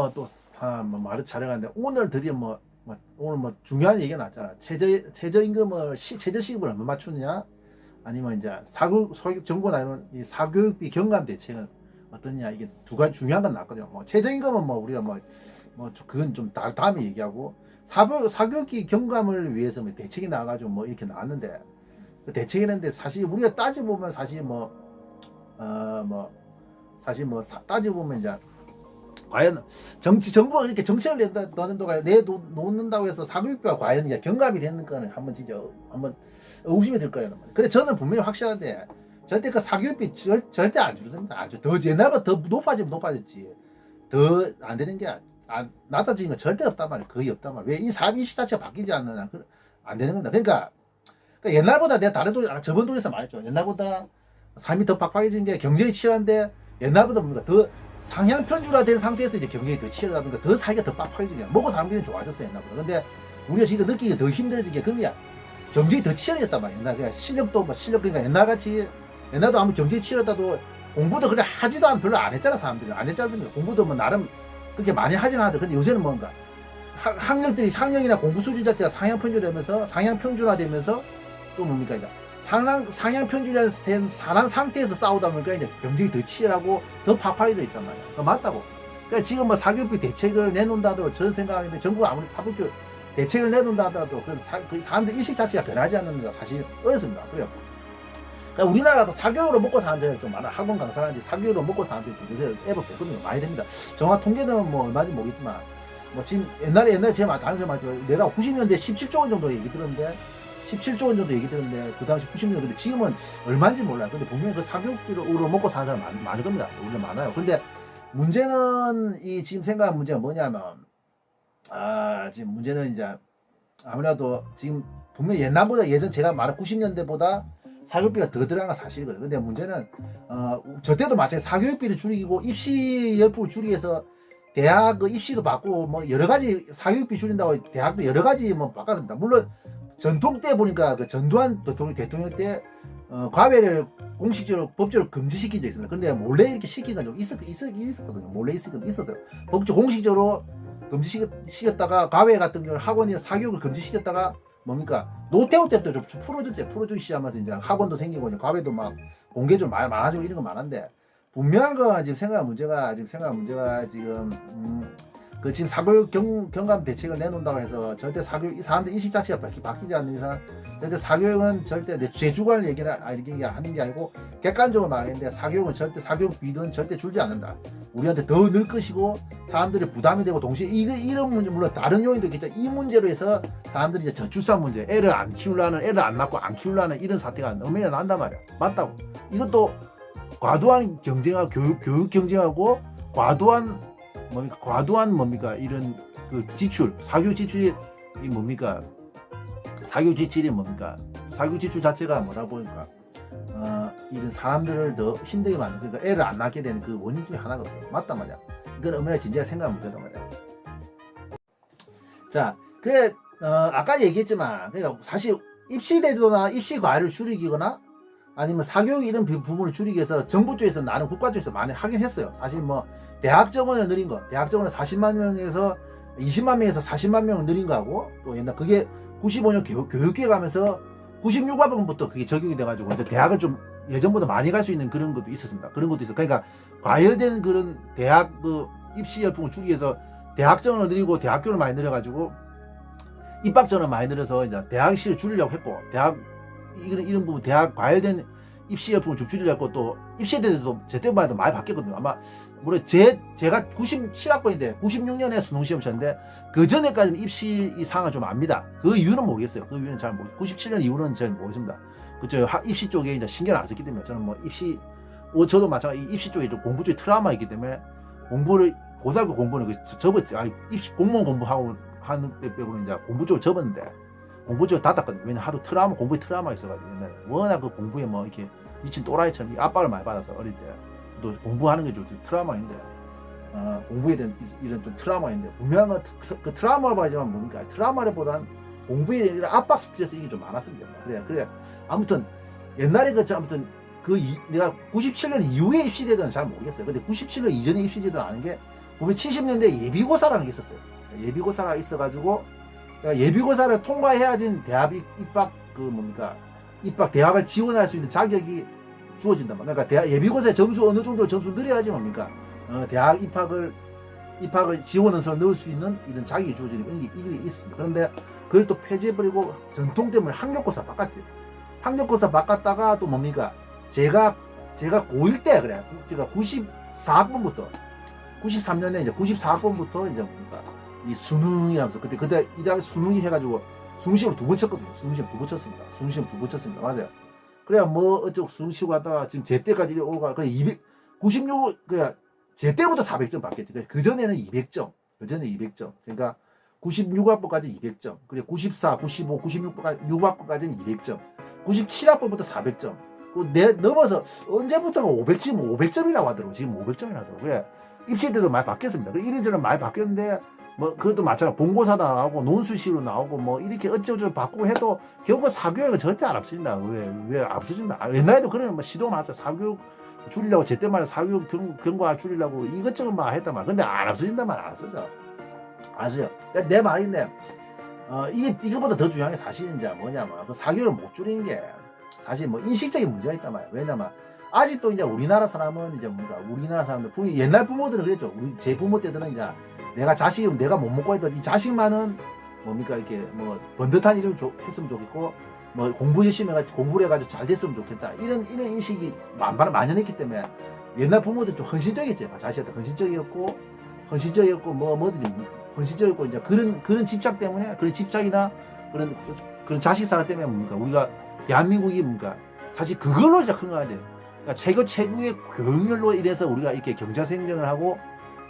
오늘 뭐또 아, 뭐 말을 촬영하는데 오늘 드디어 뭐, 뭐 오늘 뭐 중요한 얘기가 나왔잖아. 최저 최저임금을 시, 최저 시급을 얼마 맞추느냐? 아니면 이제 사교 소교육 정부 나는 이 사교육비 경감 대책은 어떠냐 이게 두 가지 중요한 건 나왔거든요. 뭐 최저임금은 뭐 우리가 뭐 뭐 그건 좀 다, 다음에 얘기하고 사교 사교육비 경감을 위해서 뭐 대책이 나와가지고 뭐 이렇게 나왔는데 그 대책이는데 사실 우리가 따져 보면 사실 뭐 어뭐 사실 뭐 사- 따져 보면 이제 과연 정치 정부가 이렇게 정책을 낸다 너는 도가 내 놓- 놓는다고 해서 사교육비가 과연 이제 경감이 되는 거는 한번 진짜 한번 의심이 들 거예요. 근데 저는 분명히 확실한데 절대 그 사교육비 절, 절대 안 줄어듭니다. 아주 더 옛날보다 더 높아지면 높아졌지 더 안 되는 게 안, 낮아지는 건 절대 없단 말이에요. 거의 없단 말이에요. 왜 이 사람 인식 자체가 바뀌지 않는 한 그- 안 되는 겁니다. 그러니까, 그러니까 옛날보다 내가 다른 돈, 아, 저번 돈에서 말했죠. 옛날보다 삶이 더 빡빡해진 게 경쟁이 치열한데 옛날보다 뭔가 더 상향 편준화된 상태에서 이제 경쟁이 더 치열하다 보니까 더 살기가 더 빡빡해지냐. 먹고 사는 게 좋아졌어 옛날보다. 근데 우리가 지금 느끼기 더 힘들어진 게 그거야. 경쟁이 더 치열해졌단 말이야. 옛날 그냥 실력도 뭐 실력 그러니까 옛날같이 옛날도 아무 경쟁이 치열하다도 공부도 그래 하지도 않 별로 안 했잖아 사람들이 안 했지 않습니까? 공부도 뭐 나름 그렇게 많이 하진 않아도 근데 요새는 뭔가 학- 학력들이 학력이나 공부 수준 자체가 상향 편준되면서 상향 편준화되면서 또 뭡니까 이제 상향 상향 편준된 사람 상태에서 싸우다 보니까 이제 경쟁이 더 치열하고 더 팍팍해져 있단 말이야. 그 맞다고. 그러니까 지금 뭐 사교육비 대책을 내놓는다 하더라도 저는 생각하는데 정부가 아무리 사교육 대책을 내놓는다 하더라도 그, 사, 그 사람들 인식 자체가 변하지 않는 건 사실 어렵습니다. 그래요. 그러니까 우리나라도 사교육으로 먹고 사는 사람이 좀 많아. 학원 강사라든지 사교육으로 먹고 사는 사람들이 좀 요새 앱을 보거든요. 많이 됩니다. 정확 통계는 뭐 얼마인지 모르겠지만 뭐 지금 옛날에 옛날에 제가 다른 사람 말했지만 내가 90년대 17조 원 정도 얘기 들었는데 17조 원 정도 얘기 들었는데 그 당시 90년 근데 지금은 얼마인지 몰라요. 근데 분명히 그 사교육비로 먹고 사는 사람 많, 많을 겁니다. 원래 많아요. 근데 문제는 이 지금 생각한 문제가 뭐냐면 아 지금 문제는 이제 아무래도 지금 분명히 옛날보다 예전 제가 말한 90년대보다 사교육비가 더 들어간 건 사실이거든요. 근데 문제는 어, 저 때도 마찬가지 사교육비를 줄이고 입시 열풍을 줄이기 위해서 대학 그 입시도 받고 뭐 여러 가지 사교육비 줄인다고 대학도 여러 가지 뭐 바꿨습니다. 물론 전통 때 보니까 그 전두환 대통령, 대통령 때 어, 과외를 공식적으로 법적으로 금지시킨 적 있습니다. 근데 몰래 이렇게 시킨 건 좀 있었, 있었, 있었거든요. 몰래 있었, 있었어요. 법적 공식적으로 금지시켰다가 과외 같은 경우는 학원이 사교육을 금지시켰다가 뭡니까 노태우 때도 좀 풀어줬죠. 풀어주기 시작하면서 이제 학원도 생기고 이제 과외도 막 공개 좀 많- 많아지고 이런 거 많은데 분명한 건 지금 생각한 문제가 지금 생각한 문제가 지금 음, 그 지금 사교육 경, 경감 대책을 내놓는다고 해서 절대 사교육 이 사람들 인식 자체가 바뀌, 바뀌지 않는 이상 절대 사교육은 절대 내 죄주관 얘기를 아, 하는 게 아니고 객관적으로 말하는데 사교육은 절대 사교육 비는 절대 줄지 않는다. 우리한테 더 늘 것이고 사람들이 부담이 되고 동시에 이거 이런 문제 물론 다른 요인도 있겠죠. 이 문제로 해서 사람들이 이제 저출산 문제, 애를 안 키우려는 애를 안 낳고 안 키우려는 이런 사태가 너무나 난단 말이야. 맞다고. 이것도 과도한 경쟁하고 교육 교육 경쟁하고 과도한 뭡니까? 과도한 뭡니까? 이런 그 지출 사교육 지출이 이 뭡니까? 사교육 지출이 뭡니까? 사교육 지출 자체가 뭐라 보니까? 어 이런 사람들을 더 힘들게 만드는 그러니까 애를 안 낳게 되는 그 원인 중에 하나거든요 맞단 말이야. 이건 얼마나 진지하게 생각하는 문제단 말이야. 자 그래 어 아까 얘기했지만 그러니까 사실 입시 제도나 입시 과외를 줄이거나 아니면 사교육 이런 부- 부분을 줄이기 위해서 정부 쪽에서 나름 국가 쪽에서 많이 하긴 했어요. 사실 뭐 대학 정원을 늘린 거, 대학 정원을 40만 명에서 20만 명에서 40만 명을 늘린 거하고 또 옛날 그게 95년 교육, 교육계 가면서 96학번부터 그게 적용이 돼가지고 이제 대학을 좀 예전보다 많이 갈 수 있는 그런 것도 있었습니다. 그런 것도 있어. 그러니까 과열된 그런 대학 그 입시 열풍을 줄이기 위해서 대학 정원을 늘리고 대학교를 많이 늘려가지고 입학 전을 많이 늘어서 이제 대학 입시를 줄이려고 했고 대학 이런 이런 부분 대학 과열된 입시 열풍을 좀 줄이려고 또 입시에 대해서도 제 때만 해도 많이 바뀌었거든요. 아마 물론 제 제가 97학번인데 96년에 수능 시험 쳤는데 그 전에까지는 입시 이 상황을 좀 압니다. 그 이유는 모르겠어요. 그 이유는 잘 모르. 97년 이후는 잘 모르겠습니다. 그저 입시 쪽에 이제 신경 안 썼기 때문에 저는 뭐 입시 어, 저도 마찬가지 입시 쪽에 좀 공부 쪽에 트라우마 있기 때문에 공부를 고등학교 공부는 그 접었지. 아 입시 공무원 공부하고 하는 때 빼고는 이제 공부 쪽을 접었는데 공부 쪽을 닫았거든요. 왜냐 하도 트라우마 공부에 트라우마 있어가지고 워낙 그 공부에 뭐 이렇게 미친 또라이처럼 압박을 많이 받아서 어릴 때 또 공부하는 게 좀 트라우마인데 어, 공부에 대한 이- 이런 좀 트라우마인데 분명한 건 트, 그 트라우마를 봐야지만 뭡니까 트라우마보다는 공부에 대한 이런 압박 스트레스 이게 좀 많았습니다. 그래 그래 아무튼 옛날에 그 아무튼 그 이, 내가 97년 이후에 입시제도는 잘 모르겠어요. 근데 97년 이전에 입시제도 아는 게 보면 70년대 예비고사라는 게 있었어요. 예비고사가 있어가지고 예비고사를 통과해야지 대학 입- 입학 그 뭡니까 입학 대학을 지원할 수 있는 자격이 주어진단 말이야. 그러니까 대학 예비고사 점수 어느 정도 점수 늘려야지 뭡니까 어, 대학 입학을 입학을 지원원서를 넣을 수 있는 이런 자격이 주어지는 이런 게 이게 있습니다. 그런데 그걸 또 폐지해버리고 전통 때문에 학력고사 바꿨지. 학력고사 바꿨다가 또 뭡니까 제가 제가 고1 때 그래 제가 94학번부터 93년에 이제 94학번부터 이제 뭡니까 이 수능이라면서 그때 그때 이 대학 수능이 해가지고 수능시험 두 번 쳤거든요. 수능시험 두 번 쳤습니다. 수능시험 두 번 쳤습니다. 맞아요. 그래야 뭐 어쩌고 수능시험 하다가 지금 제 때까지 이래 오가 그 200, 96 그냥 제 때부터 400점 받겠지. 그 전에는 200점. 그 전에 200점. 그러니까 96학번까지 200점. 그리고 94, 95, 96학번까지 6학번까지는 200점. 97학번부터 400점. 그내 넘어서 언제부터가 500점, 500점이라고 하더라고. 지금 500점이라고 하더라고. 그래. 입시 때도 많이 바뀌었습니다. 그 이런저런 많이 바뀌었는데 뭐 그것도 마찬가지 본고사도 나오고 논술식으로 나오고 뭐 이렇게 어쩌고저쩌고 바꾸고 해도 결국 사교육은 절대 안 앞서진다. 왜, 왜 앞서진다. 아, 옛날에도 그런 뭐 시도 많았어. 사교육 줄이려고 제때 말에 사교육 경, 경과 줄이려고 이것저것 막 했단 말이야. 근데 안 앞서진단 말안 앞서져. 아세요? 내 말인데 어, 이게 이거보다 더 중요한 게 사실은 이제 뭐냐면 그 사교육을 못 줄이는 게 사실 뭐 인식적인 문제가 있단 말이야. 왜냐면 아직도 이제 우리나라 사람은 이제 뭔가 우리나라 사람들 옛날 부모들은 그랬죠. 우리 제 부모 때들은 이제 내가 자식이면 내가 못 먹고 해도 이 자식만은 뭡니까? 이렇게 뭐 번듯한 이름 조- 했으면 좋겠고 뭐 공부 열심히 해가지고 공부를 해가지고 잘 됐으면 좋겠다. 이런 이런 인식이 만반 만연했기 때문에 옛날 부모들 좀 헌신적이었지. 자식한테 헌신적이었고 헌신적이었고 뭐 뭐든지 헌신적이었고 이제 그런 그런 집착 때문에 그런 집착이나 그런 그런 자식 사랑 때문에 뭡니까? 우리가 대한민국이 뭡니까? 사실 그걸로 이제 큰거 같아요. 그러니까 최고 최고의 교육열로 이래서 우리가 이렇게 경제 성장을 하고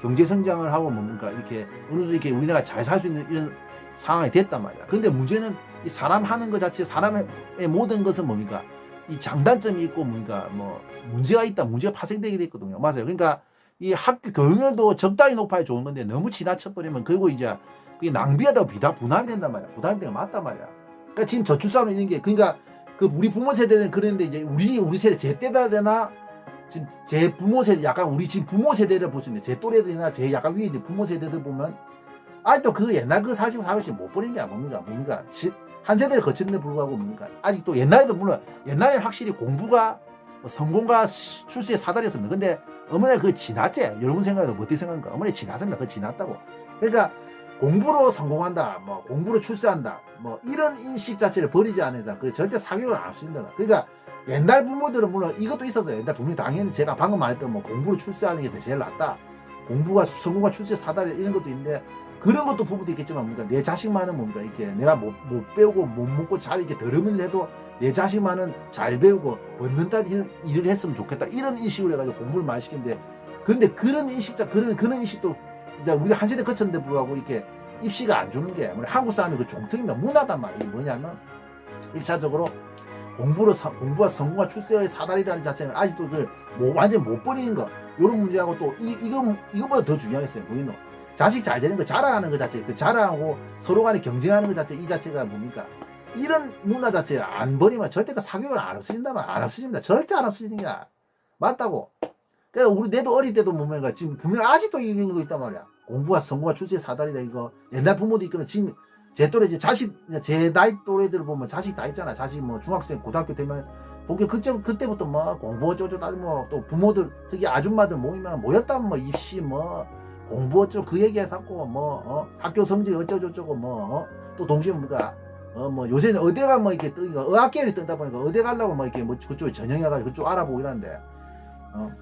경제 성장을 하고 뭔가 이렇게 어느 정도 이렇게 우리나라가 잘 살 수 있는 이런 상황이 됐단 말이야. 근데 문제는 이 사람 하는 것 자체 사람의 모든 것은 뭡니까 이 장단점이 있고 뭡니까 뭐 문제가 있다 문제가 파생되게 돼 있거든요. 맞아요. 그러니까 이 학교 교육열도 적당히 높아야 좋은 건데 너무 지나쳐 버리면 그리고 이제 그게 낭비하다고 비다 분할이 된단 말이야. 부담이 되가 맞단 말이야. 그러니까 지금 저출산은 이런 게 그러니까 그 우리 부모 세대는 그랬는데 이제 우리 우리 세대 제 때다 되나 지금 제 부모 세대 약간 우리 지금 부모 세대를 볼 수 있는데 제 또래들이나 제 약간 위에 있는 부모 세대들 보면 아직도 그 옛날 그 40, 40씩 못 버린 게 뭡니까 뭡니까? 시- 한 세대를 거쳤는데 불구하고 뭡니까? 아직도 옛날에도 물론 옛날에는 확실히 공부가 뭐 성공과 시- 출세의 사다리였습니다. 근데 어머니 그 지났지. 여러분 생각에도 뭐 어떻게 생각합니까? 어머니 지났습니다. 그 지났다고. 그러니까 공부로 성공한다 뭐 공부로 출세한다 뭐 이런 인식 자체를 버리지 않는 이상 그 절대 사교육을 안 쓰는다. 그러니까 옛날 부모들은 물론 이것도 있었어요. 옛날 부모님 당연히 제가 방금 말했던 뭐 공부를 출세하는 게 제일 낫다. 공부가 성공과 출세 사다리 이런 것도 있는데 그런 것도 부분도 있겠지만 뭔가 내 자식만은 뭔가 이렇게 내가 못, 못 배우고 못 먹고 잘 이렇게 더러움을 해도 내 자식만은 잘 배우고 얻는다 일을, 했으면 좋겠다 이런 인식으로 해가지고 공부를 많이 시키는데 근데 그런 인식자 그런 그런 인식도 이제 우리가 한 세대 거쳤는데 불구하고 이렇게 입시가 안 주는 게 한국 사람이 그 종특입니다 문화단 말이에요. 뭐냐면 일차적으로 공부로 사- 공부와 성공과 출세의 사다리라는 자체는 아직도 그 뭐, 완전 못 버리는 거. 이런 문제하고 또 이, 이거 이거보다 더 중요했어요 보이노 자식 잘 되는 거 자랑하는 거 자체 그 자랑하고 서로 간에 경쟁하는 거 자체 이 자체가 뭡니까? 이런 문화 자체 안 버리면 절대 그 사교육은 안 없어진다면 안 없어집니다. 절대 안 없어지는 게 맞다고. 그러니까 우리 내도 어릴 때도 보면 지금 분명 아직도 이런 거 있단 말이야. 공부와 성공과 출세의 사다리다 이거. 옛날 부모도 있거든. 지금 제 또래 이제 자식 제 나이 또래들 보면 자식 다 있잖아. 자식 뭐 중학생 고등학교 되면 보기 그때 그때부터 뭐 공부 어쩌고 저쩌고 뭐또 부모들 특히 아줌마들 모이면 모였다면 뭐 입시 뭐 공부 어쩌고 그 얘기 해서 뭐 어? 학교 성적 어쩌고 저쩌고 뭐또 동시에 뭔가 어뭐 요새는 어디 가 뭐 이렇게 뜨니까 의학계열이 뜬다 보니까 어디 가려고 뭐 이렇게 뭐 그쪽에 전형해가지고 그쪽 알아보고 이러는데 어?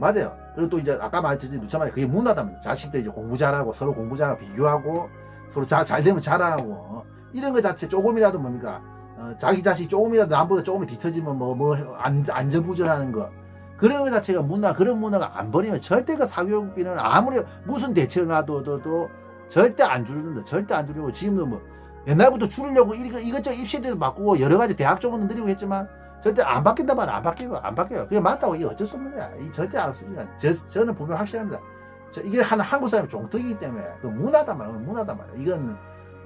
맞아요. 그리고 또 이제 아까 말했듯이 누차말 그게 문화답니다. 자식들 이제 공부 잘하고 서로 공부 잘하고 비교하고 서로 자, 잘 되면 자랑하고 어? 이런 거 자체 조금이라도 뭡니까? 어, 자기 자식 조금이라도 남보다 조금 뒤처지면 뭐 뭐 안전부전하는 거. 그런 거 자체가 문화 그런 문화가 안 버리면 절대 그 사교육비는 아무리 무슨 대책을 놔둬도 절대 안 줄는다. 절대 안 줄이고 지금도 뭐 옛날부터 줄이려고 이것저것 입시대도 바꾸고 여러 가지 대학 쪽은 늘리고 했지만 절대 안 바뀐단 말은 안 바뀌고 안 바뀌어요. 그게 맞다고 이게 어쩔 수 없는 거야. 이 절대 안 없습니다 저, 저는 분명 확실합니다. 저, 이게 한 한국 사람의 종특이기 때문에 그 문화단 말이에요 문화단 말이에요 이건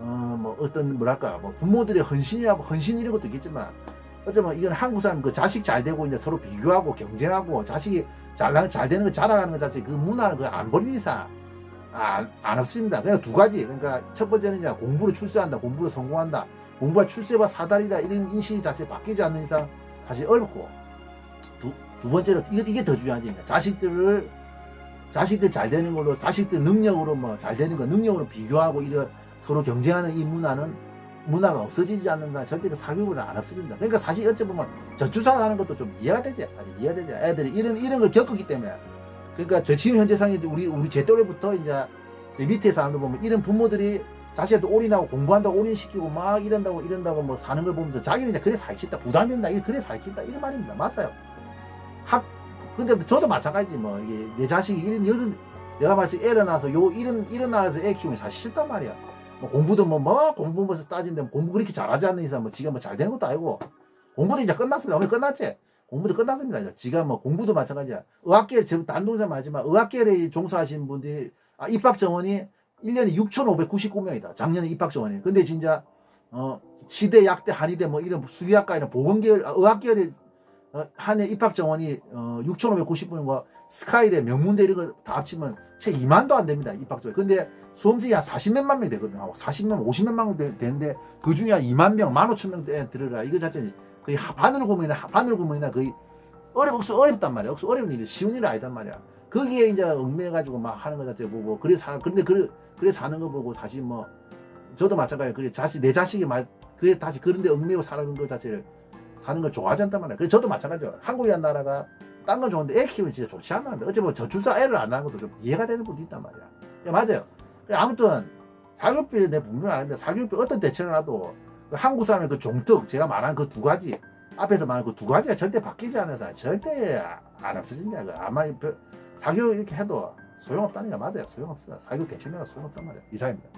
어뭐 어떤 뭐랄까 뭐 부모들의 헌신이라고 헌신 이런 것도 있겠지만 어쩌면 이건 한국 사람 그 자식 잘 되고 이제 서로 비교하고 경쟁하고 자식이 잘, 나- 잘 되는 거 자랑하는 것 자체 그 문화를 그안 버리는 이상 안, 안 없습니다. 그냥 두 가지. 그러니까 첫 번째는 이제 공부를 출세한다, 공부를 성공한다, 공부가 출세와 사다리다 이런 인식 자체 바뀌지 않는 이상 사실 어렵고 두, 두 번째로 이게, 이게 더 중요하지. 그러니까 자식들을 자식들 잘 되는 걸로 자식들 능력으로 뭐 잘 되는 거 능력으로 비교하고 이런 서로 경쟁하는 이 문화는 문화가 없어지지 않는 한 절대 그 사교육은 안 없어진다. 그러니까 사실 어찌 보면 저출산하는 것도 좀 이해가 되지. 사실 이해가 되지. 애들이 이런 이런 걸 겪었기 때문에. 그러니까 저 지금 현재상에 우리 우리 제 또래부터 이제 제 밑에 사람들 보면 이런 부모들이 자식한테 올인하고 공부한다고 올인시키고 막 이런다고 이런다고 뭐 사는 걸 보면서 자기는 이제 그래 살기 싫다 부담된다 이 그래 살기 싫다 이런 말입니다 맞아요 학 근데 저도 마찬가지지 뭐. 이게 내 자식이 이런 이런 내가 마치 애를 낳아서 요 이런 이런 나라에서 애 키우면 사실 싫단 말이야. 뭐 공부도 뭐뭐 공부 뭐 따진데 뭐 공부 그렇게 잘하지 않는 이상 뭐 지가 뭐 잘 되는 것도 아니고 공부도 이제 끝났습니다. 오늘 끝났지? 공부도 끝났습니다. 이제 지가 뭐 공부도 마찬가지야. 의학계 지금 단동사 말하지만 의학계에 종사하신 분들이 아, 입학 정원이 1년에 6,599명이다. 작년에 입학 정원이. 근데 진짜 어 치대, 약대, 한의대 뭐 이런 수의학과 이런 보건계열, 아, 의학계열의 어, 한 해 입학 정원이 어 6,590명과 스카이대, 명문대 이런 거 다 합치면 채 2만도 안 됩니다. 입학 정원. 근데 수험생이 한 40몇만 명 되거든요. 하고 40명, 50몇만 명 되- 되는데 그 중에 한 2만 명, 15,000명 들으라. 이거 자체는 거의 하- 바늘 구멍이나 하- 바늘 구멍이나 거의 어렵, 억수 어렵단 말이야. 억수 어려운 일이 쉬운 일이 아니단 말이야. 거기에 이제 얽매가지고 막 하는 거 자체 보고 그래 사 근데 그래 그래 사는 거 보고 사실 뭐 저도 마찬가지예요. 그래 자식 내 자식이 말 그래 다시 그런데 얽매고 사는 거 자체를 사는 걸 좋아하지 않단 말이야. 그래 저도 마찬가지예요. 한국이라는 나라가 딴 건 좋은데 애 키우면 진짜 좋지 않나는데 어찌 보면 저출산 애를 안 낳는 것도 좀 이해가 되는 분도 있단 말이야. 예, 맞아요. 아무튼 사교육비 내 분명 아는데 사교육비 어떤 대책을 놔도 그 한국 사람의 그 종특 제가 말한 그 두 가지 앞에서 말한 그 두 가지가 절대 바뀌지 않아서 절대 안 없어진다. 그 아마 사교육 이렇게 해도 소용없다는 게 맞아요. 소용없어요. 사교육 대책내가 소용없단 말이야. 이상입니다.